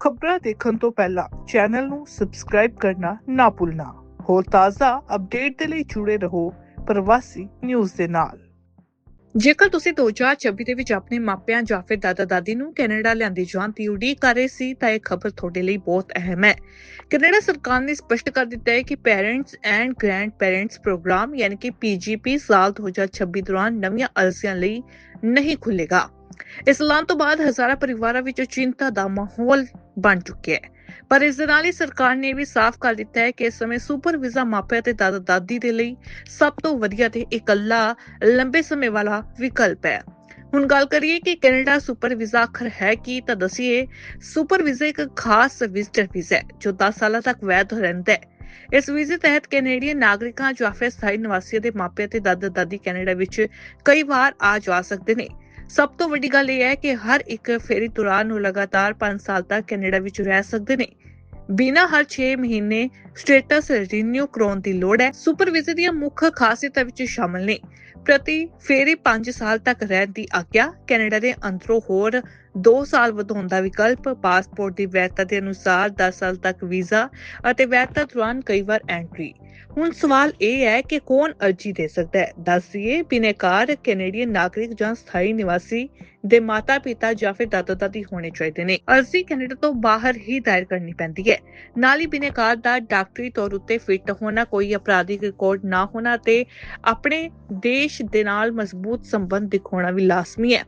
ਖਬਰਾਂ ਦੇਖਣ ਤੋਂ ਪਹਿਲਾਂ ਚੈਨਲ ਨੂੰ ਸਬਸਕ੍ਰਾਈਬ ਕਰਨਾ ਨਾ ਭੁੱਲਣਾ। ਹੋਰ ਤਾਜ਼ਾ ਅਪਡੇਟ ਦੇ ਲਈ ਜੁੜੇ ਰਹੋ ਪ੍ਰਵਾਸੀ ਨਿਊਜ਼ ਦੇ ਨਾਲ। ਜੇਕਰ ਤੁਸੀਂ 2026 ਦੇ ਵਿੱਚ ਆਪਣੇ ਮਾਪਿਆਂ ਜਾਂ ਫਿਰ ਦਾਦਾ ਦਾਦੀ ਨੂੰ ਕੈਨੇਡਾ ਲਿਆਂਦੀ ਜਾਣ ਦੀ ਉਡੀਕ ਕਰ ਰਹੇ ਸੀ, ਤਾਂ ਇਹ ਖਬਰ ਤੁਹਾਡੇ ਲਈ ਬਹੁਤ ਅਹਿਮ ਹੈ। ਕੈਨੇਡਾ ਸਰਕਾਰ ਨੇ ਸਪਸ਼ਟ ਕਰ ਦਿੱਤਾ ਹੈ ਕਿ parents and grandparents programme ਯਾਨੀ ਕਿ ਪੀਜੀਪੀ ਸਾਲ 2026 ਦੌਰਾਨ ਨਵੀਆਂ ਅਰਜ਼ੀਆਂ ਲਈ ਨਹੀਂ ਖੁੱਲੇਗਾ ਇਸ ਐਲਾਨ ਤੋਂ ਬਾਅਦ ਹਜ਼ਾਰਾਂ ਪਰਿਵਾਰਾਂ ਵਿੱਚ ਚਿੰਤਾ ਦਾ ਮਾਹੌਲ ਬਣ ਚੁੱਕਿਆ ਹੈ। ਪਰ ਇਸ ਦੇ ਨਾਲ ਹੀ ਸਰਕਾਰ ਨੇ ਵੀ ਸਾਫ਼ ਕਰ ਦਿੱਤਾ ਹੈ ਕਿ ਇਸ ਸਮੇਂ ਸੁਪਰ ਵੀਜ਼ਾ ਮਾਪਿਆਂ ਤੇ ਦਾਦਾ ਦਾਦੀ ਦੇ ਲਈ ਸਭ ਤੋਂ ਵਧੀਆ ਤੇ ਇਕੱਲਾ ਲੰਬੇ ਸਮੇਂ ਵਾਲਾ ਵਿਕਲਪ ਹੈ। ਹੁਣ ਗੱਲ ਕਰੀਏ ਕਿ ਕੈਨੇਡਾ ਸੁਪਰ ਵੀਜ਼ਾ ਆਖਰ ਹੈ ਕੀ, ਤਾਂ ਦਸੀਏ ਸੁਪਰ ਵੀਜ਼ਾ ਇੱਕ ਖਾਸ ਵਿਜ਼ਟਰ ਵੀਜ਼ਾ ਹੈ, ਜੋ 10 ਸਾਲਾਂ ਤੱਕ ਵੈਧ ਰਹਿੰਦਾ ਹੈ। ਇਸ ਵੀਜ਼ੇ ਤਹਿਤ ਕੈਨੇਡੀਅਨ ਨਾਗਰਿਕਾਂ, ਜੋ ਫਿਰ ਸਥਾਈ ਨਿਵਾਸੀਆਂ ਦੇ ਮਾਪਿਆਂ ਤੇ ਦਾਦਾ ਦਾਦੀ ਕੈਨੇਡਾ ਵਿੱਚ ਕਈ ਵਾਰ ਆ ਜਾ ਸਕਦੇ ਨੇ। ਸਭ ਤੋਂ ਵੱਡੀ ਗੱਲ ਇਹ ਹੈ ਕਿ ਹਰ ਇੱਕ ਫੇਰੀ ਦੌਰਾਨ ਨੂੰ ਲਗਾਤਾਰ 5 ਸਾਲ ਤੱਕ ਕੈਨੇਡਾ ਵਿੱਚ ਰਹਿ ਸਕਦੇ ਨੇ। ਬਿਨਾ ਹਰ 6 ਮਹੀਨੇ ਸਟੇਟਸ ਰੀਨਿਊ ਕਰਾਉਣ ਦੀ ਲੋੜ ਹੈ। ਸੁਪਰ ਵੀਜ਼ੇ ਦੀਆਂ ਮੁੱਖ ਖਾਸੀਅਤਾਂ ਵਿੱਚ ਸ਼ਾਮਲ ਨੇ। ਪ੍ਰਤੀ ਫੇਰੀ 5 ਸਾਲ ਤੱਕ ਰਹਿਣ ਦੀ ਆਗਿਆ ਕੈਨੇਡਾ ਦੇ ਅੰਦਰੋਂ ਹੋਰ 2 ਸਾਲ ਵਧਾਉਣ ਦਾ ਵਿਕਲਪ, ਪਾਸਪੋਰਟ ਦੀ ਵੈਧਤਾ ਦੇ ਅਨੁਸਾਰ 10 ਸਾਲ ਤੱਕ ਵੀਜ਼ਾ ਅਤੇ ਵੈਧਤਾ ਦੌਰਾਨ ਕਈ ਵਾਰ ਐਂਟਰੀ ਹੁਣ ਸਵਾਲ ਇਹ ਹੈ ਕਿ ਕੌਣ ਅਰਜੀ ਦੇ ਸਕਦਾ ਹੈ? ਦੱਸਿਏ ਬਿਨੇਕਾਰ ਕੈਨੇਡੀਅਨ ਨਾਗਰਿਕ ਜਾਂ ਸਥਾਈ ਨਿਵਾਸੀ ਦੇ ਮਾਤਾ-ਪਿਤਾ ਜਾਂ ਫਿਰ ਦਾਦਾ-ਦਾਦੀ ਹੋਣੇ ਚਾਹੀਦੇ ਨੇ। ਅਰਜ਼ੀ ਕੈਨੇਡਾ ਤੋਂ ਬਾਹਰ ਹੀ ਦਾਇਰ ਕਰਨੀ ਪੈਂਦੀ ਹੈ। ਨਾਲ ਹੀ ਬਿਨੇਕਾਰ ਦਾ ਡਾਕਟਰੀ ਤੌਰ ਉੱਤੇ ਫਿੱਟ ਹੋਣਾ, ਕੋਈ ਅਪਰਾਧਿਕ ਰਿਕਾਰਡ ਨਾ ਹੋਣਾ ਤੇ ਆਪਣੇ ਦੇਸ਼ ਦੇ ਨਾਲ ਮਜ਼ਬੂਤ ਸੰਬੰਧ ਦਿਖਾਉਣਾ ਵੀ ਲਾਜ਼ਮੀ ਹੈ।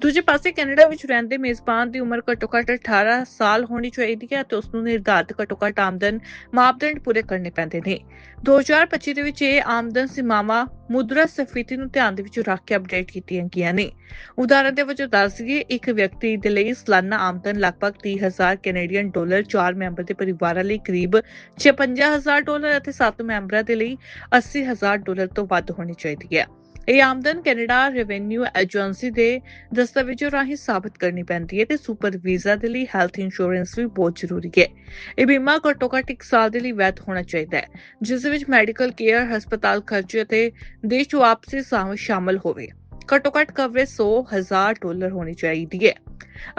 ਦੂਜੇ ਪਾਸੇ ਕੈਨੇਡਾ ਵਿੱਚ ਰਹਿੰਦੇ ਮੇਜ਼ਬਾਨ ਦੀ ਉਮਰ ਘੱਟੋ-ਘੱਟ 18 ਸਾਲ ਹੋਣੀ ਚਾਹੀਦੀ ਹੈ ਤੇ ਉਸ ਨੂੰ ਨਿਰਧਾਰਤ ਘੱਟੋ-ਘੱਟ ਆਮਦਨ ਮਾਪਦੰਡ ਪੂਰੇ ਕਰਨੇ ਪੈਂਦੇ ਨੇ। 2025 ਦੇ ਵਿੱਚ ਇਹ ਆਮਦਨ ਸੀਮਾਵਾਂ ਮੁਦਰਾ ਸਫੀਤੀ ਨੂੰ ਧਿਆਨ ਦੇ ਵਿੱਚ ਰੱਖ ਕੇ ਅਪਡੇਟ ਕੀਤੀਆਂ ਗਈਆਂ ਨੇ। ਉਦਾਹਰਨ ਦੇ ਵਜੋਂ ਦੱਸ ਦਈਏ, ਇੱਕ ਵਿਅਕਤੀ ਦੇ ਲਈ ਸਾਲਾਨਾ ਆਮਦਨ ਲਗਭਗ 30000 ਕੈਨੇਡੀਅਨ ਡਾਲਰ 4 ਮੈਂਬਰ ਦੇ ਪਰਿਵਾਰਾਂ ਲਈ ਕਰੀਬ 56000 ਡਾਲਰ ਅਤੇ 7 ਮੈਂਬਰਾਂ ਦੇ ਲਈ 80000 ਡਾਲਰ ਤੋਂ ਵੱਧ ਹੋਣੀ ਚਾਹੀਦੀ ਹੈ। ਇਹ ਆਮਦਨ ਕੈਨੇਡਾ ਰੈਵਨਿਊ ਏਜੰਸੀ ਦੇ ਦਸਤਾਵੇਜ਼ਾਂ ਰਾਹੀਂ ਸਾਬਤ ਕਰਨੀ ਪੈਂਦੀ ਹੈ ਤੇ ਸੁਪਰ ਵੀਜ਼ਾ ਦੇ ਲਈ ਹੈਲਥ ਇੰਸ਼ੋਰੈਂਸ ਵੀ ਬਹੁਤ ਜ਼ਰੂਰੀ ਹੈ। ਇਹ ਬੀਮਾ ਘੱਟੋ ਘੱਟ 1 ਸਾਲ ਦੇ ਲਈ ਵੈਧ ਹੋਣਾ ਚਾਹੀਦਾ ਹੈ ਜਿਸ ਵਿੱਚ ਮੈਡੀਕਲ ਕੇਅਰ ਹਸਪਤਾਲ ਖਰਚੇ ਅਤੇ ਦੇਸ਼ ਵਾਪਸੀ ਸ਼ਾਮਲ ਹੋਵੇ। ਘੱਟੋ ਘੱਟ ਕਵਰੇਜ 100,000 ਡਾਲਰ ਹੋਣੀ ਚਾਹੀਦੀ ਹੈ।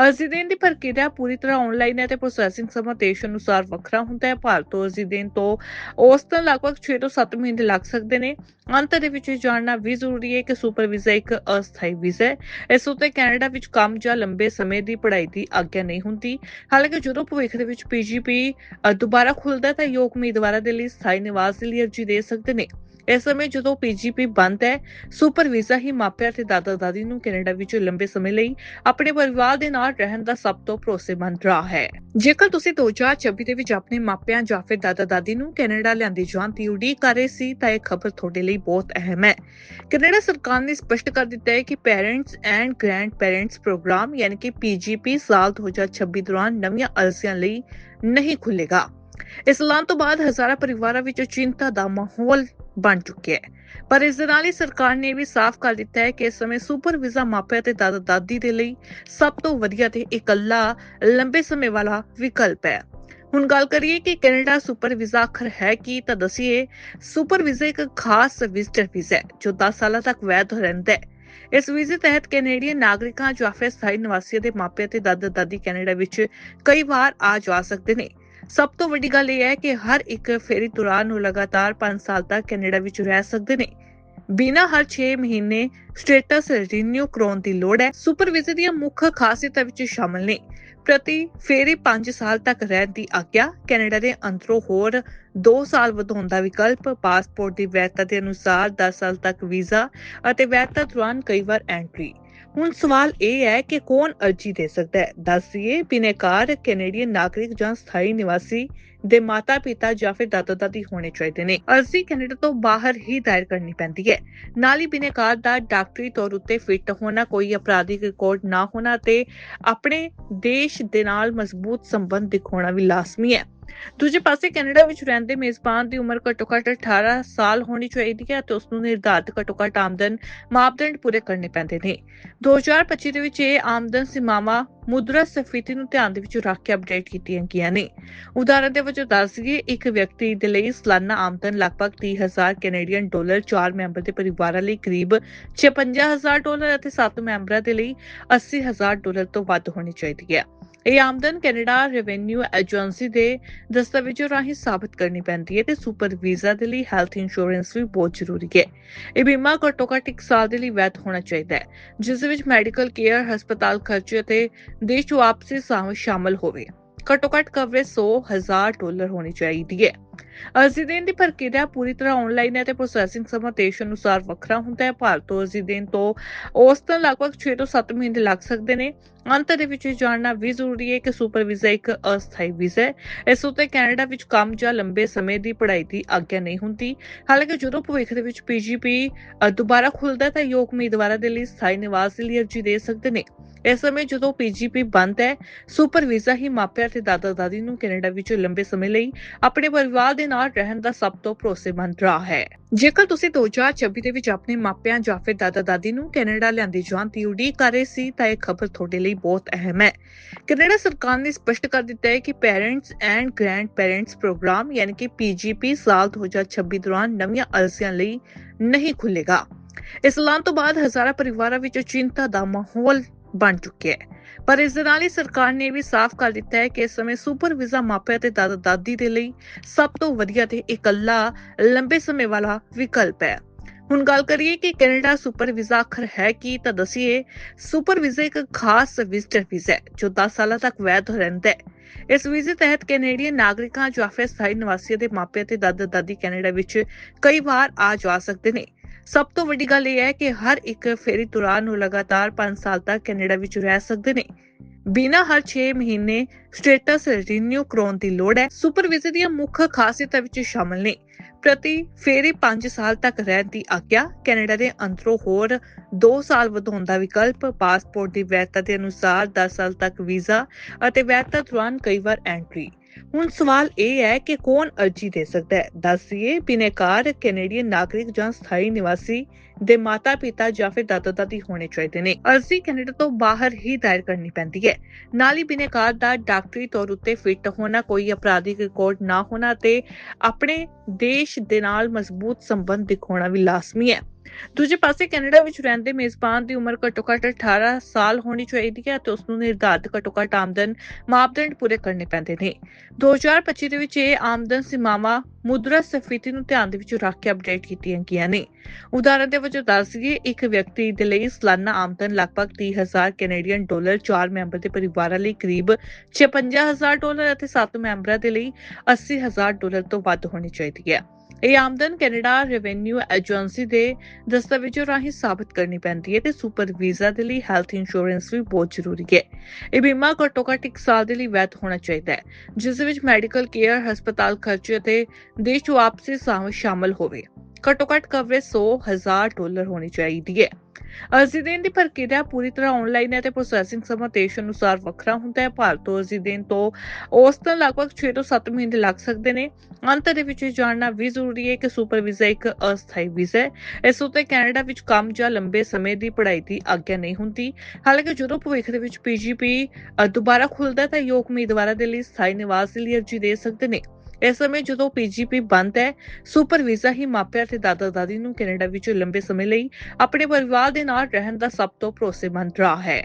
ਅਰਜ਼ੀ ਦੀ ਪ੍ਰਕਿਰਿਆ ਪੂਰੀ ਤਰ੍ਹਾਂ ਆਨਲਾਈਨ ਹੈ ਤੇ ਪ੍ਰੋਸੈਸਿੰਗ ਸਮਾਂ ਦੇਸ਼ ਅਨੁਸਾਰ ਵੱਖਰਾ ਹੁੰਦਾ ਹੈ, ਭਾਰਤ ਤੋਂ ਅਰਜ਼ੀ ਤੋਂ ਔਸਤਨ ਲਗਭਗ 6 ਤੋਂ 7 ਮਹੀਨੇ ਲੱਗ ਸਕਦੇ ਨੇ। ਅੰਤ ਦੇ ਵਿੱਚ ਜਾਣਨਾ ਵੀ ਜ਼ਰੂਰੀ ਹੈ ਕਿ ਸੁਪਰ ਵੀਜ਼ਾ ਇੱਕ ਅਸਥਾਈ ਵੀਜ਼ਾ ਹੈ। ਇਸ ਉਤੇ ਕੈਨੇਡਾ ਵਿੱਚ ਕੰਮ ਜਾਂ ਲੰਬੇ ਸਮੇਂ ਦੀ ਪੜ੍ਹਾਈ ਦੀ ਆਗਿਆ ਨਹੀਂ ਹੁੰਦੀ। ਹਾਲਾਂਕਿ ਜਦੋਂ ਭਵਿੱਖ ਦੇ ਵਿੱਚ ਪੀਜੀਪੀ ਦੁਬਾਰਾ ਖੁੱਲਦਾ ਤਾਂ ਯੋਗ ਉਮੀਦਵਾਰਾਂ ਦੇ ਲਈ ਸਥਾਈ ਨਿਵਾਸ ਦੇ ਲਈ ਅਰਜ਼ੀ ਦੇ ਸਕਦੇ ਨੇ। ਇਸ ਸਮੇਂ ਜਦੋਂ ਪੀਜੀਪੀ ਬੰਦ ਹੈ ਸੁਪਰ ਵੀਜ਼ਾ ਹੀ ਮਾਪਿਆਂ ਤੇ ਦਾਦਾ ਦਾਦੀ ਨੂੰ ਕੈਨੇਡਾ ਵਿੱਚ ਲੰਬੇ ਸਮੇਂ ਲਈ ਆਪਣੇ ਪਰਿਵਾਰ ਦੇ ਨਾਲ ਰਹਿਣ ਦਾ ਸਭ ਤੋਂ ਭਰੋਸੇਮੰਦ ਰਾਹ ਹੈ। ਜੇਕਰ ਤੁਸੀਂ 2026 ਦੇ ਵਿੱਚ ਆਪਣੇ ਮਾਪਿਆਂ ਜਾਂ ਫਿਰ ਦਾਦਾ ਦਾਦੀ ਨੂੰ ਕੈਨੇਡਾ ਲਿਆਂਦੀ ਜਾਣ ਦੀ ਉਡੀਕ ਕਰ ਰਹੇ ਸੀ, ਤਾਂ ਇਹ ਖਬਰ ਤੁਹਾਡੇ ਲਈ ਬਹੁਤ ਅਹਿਮ ਹੈ। ਕੈਨੇਡਾ ਸਰਕਾਰ ਨੇ ਸਪਸ਼ਟ ਕਰ ਦਿੱਤਾ ਹੈ ਕਿ parents and grandparents programme ਯਾਨੀ ਕਿ ਪੀਜੀਪੀ ਸਾਲ 2026 ਦੌਰਾਨ ਨਵੀਆਂ ਅਰਜ਼ੀਆਂ ਲਈ ਨਹੀਂ ਖੁੱਲੇਗਾ ਇਸ ਐਲਾਨ ਤੋਂ ਬਾਅਦ ਹਜ਼ਾਰਾਂ ਪਰਿਵਾਰਾਂ ਵਿੱਚ ਚਿੰਤਾ ਦਾ ਮਾਹੌਲ ਬਣ ਚੁੱਕਿਆ ਹੈ। ਪਰ ਇਸ ਦੇ ਨਾਲ ਹੀ ਸਰਕਾਰ ਨੇ ਵੀ ਸਾਫ਼ ਕਰ ਦਿੱਤਾ ਹੈ ਕਿ ਇਸ ਸਮੇਂ ਸੁਪਰ ਵੀਜ਼ਾ ਮਾਪਿਆਂ ਤੇ ਦਾਦਾ ਦਾਦੀ ਦੇ ਲਈ ਸਭ ਤੋਂ ਵਧੀਆ ਤੇ ਇਕੱਲਾ ਲੰਬੇ ਸਮੇਂ ਵਾਲਾ ਵਿਕਲਪ ਹੈ। ਹੁਣ ਗੱਲ ਕਰੀਏ ਕਿ ਕੈਨੇਡਾ ਸੁਪਰ ਵੀਜ਼ਾ ਆਖਰ ਹੈ ਕੀ, ਤਾਂ ਦਸੀਏ, ਸੁਪਰ ਵੀਜ਼ਾ ਇੱਕ ਖਾਸ ਵਿਜ਼ਟਰ ਵੀਜ਼ਾ ਹੈ, ਜੋ 10 ਸਾਲਾਂ ਤੱਕ ਵੈਧ ਰਹਿੰਦਾ ਹੈ। ਇਸ ਵੀਜ਼ੇ ਤਹਿਤ ਕੈਨੇਡੀਅਨ ਨਾਗਰਿਕਾਂ ਜੋ ਫਿਰ ਸਥਾਈ ਨਿਵਾਸੀਆਂ ਦੇ ਮਾਪਿਆਂ ਤੇ ਦਾਦਾ ਦਾਦੀ ਕੈਨੇਡਾ ਵਿੱਚ ਕਈ ਵਾਰ ਆ ਜਾ ਸਕਦੇ ਨੇ। ਸਭ ਤੋਂ ਵੱਡੀ ਗੱਲ ਇਹ ਹੈ ਕਿ ਹਰ ਇੱਕ ਫੇਰੀ ਦੌਰਾਨ ਨੂੰ ਲਗਾਤਾਰ 5 ਸਾਲ ਤੱਕ ਕੈਨੇਡਾ ਵਿੱਚ ਰਹਿ ਸਕਦੇ ਨੇ। ਬਿਨਾ ਹਰ 6 ਮਹੀਨੇ ਸਟੇਟਸ ਰੀਨਿਊ ਕਰਾਉਣ ਦੀ ਲੋੜ ਹੈ। ਸੁਪਰ ਵੀਜ਼ੇ ਦੀਆਂ ਮੁੱਖ ਖਾਸੀਅਤਾਂ ਵਿੱਚ ਸ਼ਾਮਲ ਨੇ। ਪ੍ਰਤੀ ਫੇਰੀ 5 ਸਾਲ ਤੱਕ ਰਹਿਣ ਦੀ ਆਗਿਆ, ਕੈਨੇਡਾ ਦੇ ਅੰਦਰੋਂ ਹੋਰ 2 ਸਾਲ ਵਧਾਉਣ ਦਾ ਵਿਕਲਪ, ਪਾਸਪੋਰਟ ਦੀ ਵੈਧਤਾ ਦੇ ਅਨੁਸਾਰ 10 ਸਾਲ ਤੱਕ ਵੀਜ਼ਾ ਅਤੇ ਵੈਧਤਾ ਦੌਰਾਨ ਕਈ ਵਾਰ ਐਂਟਰੀ। ਹੁਣ ਸਵਾਲ ਇਹ ਹੈ ਕਿ ਕੌਣ ਅਰਜੀ ਦੇ ਸਕਦਾ ਹੈ? ਦੱਸਿਏ ਬਿਨੇਕਾਰ, ਕੈਨੇਡੀਅਨ ਨਾਗਰਿਕ ਜਾਂ ਸਥਾਈ ਨਿਵਾਸੀ ਦੇ ਮਾਤਾ-ਪਿਤਾ ਜਾਂ ਫਿਰ ਦਾਦਾ-ਦਾਦੀ ਹੋਣੇ ਚਾਹੀਦੇ ਨੇ। ਅਰਜ਼ੀ ਕੈਨੇਡਾ ਤੋਂ ਬਾਹਰ ਹੀ ਦਾਇਰ ਕਰਨੀ ਪੈਂਦੀ ਹੈ। ਨਾਲ ਹੀ ਬਿਨੇਕਾਰ ਦਾ ਡਾਕਟਰੀ ਤੌਰ ਉੱਤੇ ਫਿੱਟ ਹੋਣਾ, ਕੋਈ ਅਪਰਾਧਿਕ ਰਿਕਾਰਡ ਨਾ ਹੋਣਾ ਤੇ ਆਪਣੇ ਦੇਸ਼ ਦੇ ਨਾਲ ਮਜ਼ਬੂਤ ਸੰਬੰਧ ਦਿਖਾਉਣਾ ਵੀ ਲਾਜ਼ਮੀ ਹੈ। ਦੂਜੇ ਪਾਸੇ ਕੈਨੇਡਾ ਵਿੱਚ ਰਹਿੰਦੇ ਮੇਜ਼ਬਾਨ ਦੀ ਉਮਰ ਘੱਟੋ-ਘੱਟ 18 ਸਾਲ ਹੋਣੀ ਚਾਹੀਦੀ ਹੈ ਤੇ ਉਸ ਨੂੰ ਨਿਰਧਾਰਤ ਘੱਟੋ-ਘੱਟ ਆਮਦਨ ਮਾਪਦੰਡ ਪੂਰੇ ਕਰਨੇ ਪੈਂਦੇ ਨੇ। 2025 ਦੇ ਵਿੱਚ ਇਹ ਆਮਦਨ ਸੀਮਾਵਾਂ ਮੁਦਰਾ ਸਫੀਤੀ ਨੂੰ ਧਿਆਨ ਦੇ ਵਿੱਚ ਰੱਖ ਕੇ ਅਪਡੇਟ ਕੀਤੀਆਂ ਗਈਆਂ ਨੇ। ਉਦਾਹਰਨ ਦੇ ਵਜੋਂ ਦੱਸ ਦਈਏ, ਇੱਕ ਵਿਅਕਤੀ ਦੇ ਲਈ ਸਾਲਾਨਾ ਆਮਦਨ ਲਗਭਗ 30000 ਕੈਨੇਡੀਅਨ ਡਾਲਰ 4 ਮੈਂਬਰ ਦੇ ਪਰਿਵਾਰਾਂ ਲਈ ਕਰੀਬ 56000 ਡਾਲਰ ਅਤੇ 7 ਮੈਂਬਰਾਂ ਦੇ ਲਈ 80000 ਡਾਲਰ ਤੋਂ ਵੱਧ ਹੋਣੀ ਚਾਹੀਦੀ ਹੈ। ਇਹ ਆਮਦਨ ਕੈਨੇਡਾ ਰੈਵਨਿਊ ਏਜੰਸੀ ਦੇ ਦਸਤਾਵੇਜ਼ਾਂ ਰਾਹੀਂ ਸਾਬਤ ਕਰਨੀ ਪੈਂਦੀ ਹੈ ਤੇ ਸੁਪਰ ਵੀਜ਼ਾ ਦੇ ਲਈ ਹੈਲਥ ਇੰਸ਼ੋਰੈਂਸ ਵੀ ਬਹੁਤ ਜ਼ਰੂਰੀ ਹੈ। ਇਹ ਬੀਮਾ ਘੱਟੋ ਘੱਟ 1 ਸਾਲ ਦੇ ਲਈ ਵੈਧ ਹੋਣਾ ਚਾਹੀਦਾ ਹੈ, ਜਿਸ ਦੇ ਵਿੱਚ ਮੈਡੀਕਲ ਕੇਅਰ, ਹਸਪਤਾਲ ਖਰਚੇ ਅਤੇ ਦੇਸ਼ ਵਾਪਸੀ ਸ਼ਾਮਲ- ਸ਼ਾਮਲ ਹੋਵੇ। ਘੱਟੋ ਘੱਟ ਕਵਰੇਜ 100 ਹਜ਼ਾਰ ਡਾਲਰ ਹੋਣੀ ਚਾਹੀਦੀ ਹੈ। ਅਰਜ਼ੀ ਦੇਣ ਦੀ ਪ੍ਰਕਿਰਿਆ ਪੂਰੀ ਤਰ੍ਹਾਂ ਆਨਲਾਈਨ ਹੈ ਤੇ ਪ੍ਰੋਸੈਸਿੰਗ ਸਮਾਂ ਦੇਸ਼ ਅਨੁਸਾਰ ਵੱਖਰਾ ਹੁੰਦਾ ਹੈ। ਭਾਰਤ ਤੋਂ ਅਰਜ਼ੀ ਦੇਣ ਤੋਂ ਔਸਤਨ ਲਗਭਗ 6 ਤੋਂ 7 ਮਹੀਨੇ ਲੱਗ ਸਕਦੇ ਨੇ। ਅੰਤ ਦੇ ਵਿੱਚ ਜਾਣਨਾ ਵੀ ਜ਼ਰੂਰੀ ਹੈ ਕਿ ਸੁਪਰ ਵੀਜ਼ਾ ਇੱਕ ਅਸਥਾਈ ਵੀਜ਼ਾ ਹੈ। ਇਸ ਉੱਤੇ ਕੈਨੇਡਾ ਵਿੱਚ ਕੰਮ ਜਾਂ ਲੰਬੇ ਸਮੇਂ ਦੀ ਪੜ੍ਹਾਈ ਦੀ ਆਗਿਆ ਨਹੀਂ ਹੁੰਦੀ। ਹਾਲਾਂਕਿ ਜਦੋਂ ਭਵਿੱਖ ਦੇ ਵਿੱਚ ਪੀਜੀਪੀ ਦੁਬਾਰਾ ਖੁੱਲਦਾ ਤਾਂ ਯੋਗ ਉਮੀਦਵਾਰਾਂ ਦੇ ਲਈ ਸਥਾਈ ਨਿਵਾਸ ਦੇ ਲਈ ਅਰਜ਼ੀ ਦੇ ਸਕਦੇ ਨੇ। ਇਸ ਸਮੇਂ ਜਦੋਂ ਪੀਜੀਪੀ ਬੰਦ ਹੈ ਸੁਪਰ ਵੀਜ਼ਾ ਹੀ ਮਾਪਿਆਂ ਤੇ ਦਾਦਾ ਦਾਦੀ ਨੂੰ ਕੈਨੇਡਾ ਵਿੱਚ ਲੰਬੇ ਸਮੇਂ ਲਈ ਆਪਣੇ ਪਰਿਵਾਰ ਦੇ ਨਾਲ ਰਹਿਣ ਦਾ ਸਭ ਤੋਂ ਭਰੋਸੇਮੰਦ ਰਾਹ ਹੈ। ਜੇਕਰ ਤੁਸੀਂ 2026 ਦੇ ਵਿੱਚ ਆਪਣੇ ਮਾਪਿਆਂ ਜਾਂ ਫਿਰ ਦਾਦਾ ਦਾਦੀ ਨੂੰ ਕੈਨੇਡਾ ਲਿਆਂਦੀ ਜਾਣ ਦੀ ਉਡੀਕ ਕਰ ਰਹੇ ਸੀ, ਤਾਂ ਇਹ ਖਬਰ ਤੁਹਾਡੇ ਲਈ ਬਹੁਤ ਅਹਿਮ ਹੈ। ਕੈਨੇਡਾ ਸਰਕਾਰ ਨੇ ਸਪਸ਼ਟ ਕਰ ਦਿੱਤਾ ਹੈ ਕਿ parents and grandparents programme, ਯਾਨੀ ਕਿ ਪੀਜੀਪੀ ਸਾਲ 2026 ਦੌਰਾਨ ਨਵੀਆਂ ਅਰਜ਼ੀਆਂ ਲਈ ਨਹੀਂ ਖੁੱਲੇਗਾ ਇਸ ਐਲਾਨ ਤੋਂ ਬਾਅਦ ਹਜ਼ਾਰਾਂ ਪਰਿਵਾਰਾਂ ਵਿੱਚ ਚਿੰਤਾ ਦਾ ਮਾਹੌਲ ਬਣ ਚੁੱਕਿਆ ਹੈ। ਪਰ ਇਸ ਦੇ ਨਾਲ ਹੀ ਸਰਕਾਰ ਨੇ ਵੀ ਸਾਫ਼ ਕਰ ਦਿੱਤਾ ਹੈ ਕਿ ਇਸ ਸਮੇਂ ਸੁਪਰ ਵੀਜ਼ਾ ਮਾਪਿਆਂ ਤੇ ਦਾਦਾ ਦਾਦੀ ਦੇ ਲਈ ਸਭ ਤੋਂ ਵਧੀਆ ਤੇ ਇਕੱਲਾ ਲੰਬੇ ਸਮੇਂ ਵਾਲਾ ਵਿਕਲਪ ਹੈ। ਹੁਣ ਗੱਲ ਕਰੀਏ ਕਿ ਕੈਨੇਡਾ ਸੁਪਰ ਵੀਜ਼ਾ ਆਖਰ ਹੈ ਕੀ ਤਾਂ ਦਸੀਏ, ਸੁਪਰ ਵੀਜ਼ਾ ਇੱਕ ਖਾਸ ਵਿਜ਼ਟਰ ਵੀਜ਼ਾ ਹੈ ਜੋ 10 ਸਾਲਾਂ ਤੱਕ ਵੈਧ ਰਹਿੰਦਾ ਹੈ। ਇਸ ਵੀਜ਼ੇ ਤਹਿਤ ਕੈਨੇਡੀਅਨ ਨਾਗਰਿਕਾਂ ਜਾਂ ਫਿਰ ਸਥਾਈ ਨਿਵਾਸੀਆਂ ਦੇ ਮਾਪਿਆਂ ਤੇ ਦਾਦਾ ਦਾਦੀ ਕੈਨੇਡਾ ਵਿੱਚ ਕਈ ਵਾਰ ਆ ਜਾ ਸਕਦੇ ਨੇ। ਸਭ ਤੋਂ ਵੱਡੀ ਗੱਲ ਇਹ ਹੈ ਕਿ ਹਰ ਇੱਕ ਫੇਰੀ ਤੁਰਾਨ ਨੂੰ ਲਗਾਤਾਰ 5 ਸਾਲ ਤੱਕ ਕੈਨੇਡਾ ਵਿੱਚ ਰਹਿ ਸਕਦੇ ਨੇ। ਬਿਨਾਂ ਹਰ 6 ਮਹੀਨੇ ਸਟੇਟਸ ਰੀਨਿਊ ਕਰਾਉਣ ਦੀ ਲੋੜ ਹੈ। ਸੁਪਰ ਵੀਜ਼ੇ ਦੀਆਂ ਮੁੱਖ ਖਾਸੀਅਤਾਂ ਵਿੱਚ ਸ਼ਾਮਲ ਨੇ। ਪ੍ਰਤੀ ਫੇਰੀ 5 ਸਾਲ ਤੱਕ ਰਹਿਣ ਦੀ ਆਗਿਆ, ਕੈਨੇਡਾ ਦੇ ਅੰਦਰੋਂ ਹੋਰ 2 ਸਾਲ ਵਧਾਉਣ ਦਾ ਵਿਕਲਪ, ਪਾਸਪੋਰਟ ਦੀ ਵੈਧਤਾ ਦੇ ਅਨੁਸਾਰ 10 ਸਾਲ ਤੱਕ ਵੀਜ਼ਾ ਅਤੇ ਵੈਧਤਾ ਦੌਰਾਨ ਕਈ ਵਾਰ ਐਂਟਰੀ। ਹੁਣ ਸਵਾਲ ਇਹ ਹੈ ਕਿ ਕੌਣ ਅਰਜੀ ਦੇ ਸਕਦਾ ਹੈ? ਦੱਸਿਏ ਬਿਨੇਕਾਰ, ਕੈਨੇਡੀਅਨ ਨਾਗਰਿਕ ਜਾਂ ਸਥਾਈ ਨਿਵਾਸੀ ਦੇ ਮਾਤਾ-ਪਿਤਾ ਜਾਂ ਫਿਰ ਦਾਦਾ-ਦਾਦੀ ਹੋਣੇ ਚਾਹੀਦੇ ਨੇ। ਅਰਜ਼ੀ ਕੈਨੇਡਾ ਤੋਂ ਬਾਹਰ ਹੀ ਦਾਇਰ ਕਰਨੀ ਪੈਂਦੀ ਹੈ। ਨਾਲ ਹੀ ਬਿਨੇਕਾਰ ਦਾ ਡਾਕਟਰੀ ਤੌਰ ਉੱਤੇ ਫਿੱਟ ਹੋਣਾ, ਕੋਈ ਅਪਰਾਧਿਕ ਰਿਕਾਰਡ ਨਾ ਹੋਣਾ ਤੇ ਆਪਣੇ ਦੇਸ਼ ਦੇ ਨਾਲ ਮਜ਼ਬੂਤ ਸੰਬੰਧ ਦਿਖਾਉਣਾ ਵੀ ਲਾਜ਼ਮੀ ਹੈ। ਦੂਜੇ ਪਾਸੇ ਕੈਨੇਡਾ ਵਿੱਚ ਰਹਿੰਦੇ ਮੇਜ਼ਬਾਨ ਦੀ ਉਮਰ ਘੱਟੋ-ਘੱਟ 18 ਸਾਲ ਹੋਣੀ ਚਾਹੀਦੀ ਹੈ ਤੇ ਉਸ ਨੂੰ ਨਿਰਧਾਰਤ ਘੱਟੋ-ਘੱਟ ਆਮਦਨ ਮਾਪਦੰਡ ਪੂਰੇ ਕਰਨੇ ਪੈਂਦੇ ਨੇ। 2025 ਦੇ ਵਿੱਚ ਇਹ ਆਮਦਨ ਸੀਮਾਵਾਂ ਮੁਦਰਾ ਸਫੀਤੀ ਨੂੰ ਧਿਆਨ ਦੇ ਵਿੱਚ ਰੱਖ ਕੇ ਅਪਡੇਟ ਕੀਤੀਆਂ ਗਈਆਂ ਨੇ। ਉਦਾਹਰਨ ਦੇ ਵਜੋਂ ਦੱਸ ਦਈਏ ਇੱਕ ਵਿਅਕਤੀ ਦੇ ਲਈ ਸਾਲਾਨਾ ਆਮਦਨ ਲਗਭਗ 30000 ਕੈਨੇਡੀਅਨ ਡਾਲਰ 4 ਮੈਂਬਰ ਦੇ ਪਰਿਵਾਰਾਂ ਲਈ ਕਰੀਬ 56000 ਡਾਲਰ ਅਤੇ 7 ਮੈਂਬਰਾਂ ਦੇ ਲਈ 80000 ਡਾਲਰ ਤੋਂ ਵੱਧ ਹੋਣੀ ਚਾਹੀਦੀ ਹੈ। ਇਹ ਆਮਦਨ ਕੈਨੇਡਾ ਰੈਵਨਿਊ ਏਜੰਸੀ ਦੇ ਦਸਤਾਵੇਜ਼ਾਂ ਰਾਹੀਂ ਸਾਬਤ ਕਰਨੀ ਪੈਂਦੀ ਹੈ ਤੇ ਸੁਪਰ ਵੀਜ਼ਾ ਦੇ ਲਈ ਹੈਲਥ ਇੰਸ਼ੋਰੈਂਸ ਵੀ ਬਹੁਤ ਜ਼ਰੂਰੀ ਹੈ। ਇਹ ਬੀਮਾ ਘੱਟੋ ਘੱਟ 1 ਸਾਲ ਦੇ ਲਈ ਵੈਧ ਹੋਣਾ ਚਾਹੀਦਾ ਹੈ, ਜਿਸ ਦੇ ਵਿੱਚ ਮੈਡੀਕਲ ਕੇਅਰ, ਹਸਪਤਾਲ ਖਰਚੇ ਅਤੇ ਦੇਸ਼ ਵਾਪਸੀ ਸ਼ਾਮਲ ਹੋਵੇ। ਘੱਟੋ ਘੱਟ ਕਵਰੇਜ 100 ਡਾਲਰ ਹੋਣੀ ਚਾਹੀਦੀ ਹੈ। ਅਰਜ਼ੀ ਦੇਣ ਦੀ ਪ੍ਰਕਿਰਿਆ ਪੂਰੀ ਤਰ੍ਹਾਂ ਆਨਲਾਈਨ ਹੈ ਤੇ ਪ੍ਰੋਸੈਸਿੰਗ ਸਮਾਂ ਦੇਸ਼ ਅਨੁਸਾਰ ਵੱਖਰਾ ਹੁੰਦਾ ਹੈ। ਭਾਰਤ ਤੋਂ ਅਰਜ਼ੀ ਦੇਣ ਤੋਂ ਔਸਤਨ ਲਗਭਗ 6 ਤੋਂ 7 ਮਹੀਨੇ ਲੱਗ ਸਕਦੇ ਨੇ। ਅੰਤ ਦੇ ਵਿੱਚ ਜਾਣਨਾ ਵੀ ਜ਼ਰੂਰੀ ਹੈ ਕਿ ਸੁਪਰ ਵੀਜ਼ਾ ਇੱਕ ਅਸਥਾਈ ਵੀਜ਼ਾ ਹੈ। ਇਸ ਉੱਤੇ ਕੈਨੇਡਾ ਵਿੱਚ ਕੰਮ ਜਾਂ ਲੰਬੇ ਸਮੇਂ ਦੀ ਪੜ੍ਹਾਈ ਦੀ ਆਗਿਆ ਨਹੀਂ ਹੁੰਦੀ। ਹਾਲਾਂਕਿ ਜਦੋਂ ਭਵਿੱਖ ਦੇ ਵਿੱਚ ਪੀਜੀਪੀ ਦੁਬਾਰਾ ਖੁੱਲਦਾ ਤਾਂ ਯੋਗ ਉਮੀਦਵਾਰਾਂ ਦੇ ਲਈ ਸਥਾਈ ਨਿਵਾਸ ਲਈ ਅਰਜ਼ੀ ਦੇ ਸਕਦੇ ਨੇ। ਇਸ ਸਮੇਂ ਜਦੋਂ ਪੀਜੀਪੀ ਬੰਦ ਹੈ ਸੁਪਰ ਵੀਜ਼ਾ ਹੀ ਮਾਪਿਆਂ ਤੇ ਦਾਦਾ ਦਾਦੀ ਨੂੰ ਕੈਨੇਡਾ ਵਿੱਚ ਲੰਬੇ ਸਮੇਂ ਲਈ ਆਪਣੇ ਪਰਿਵਾਰ ਦੇ ਨਾਲ ਰਹਿਣ ਦਾ ਸਭ ਤੋਂ ਭਰੋਸੇਮੰਦ ਰਾਹ ਹੈ।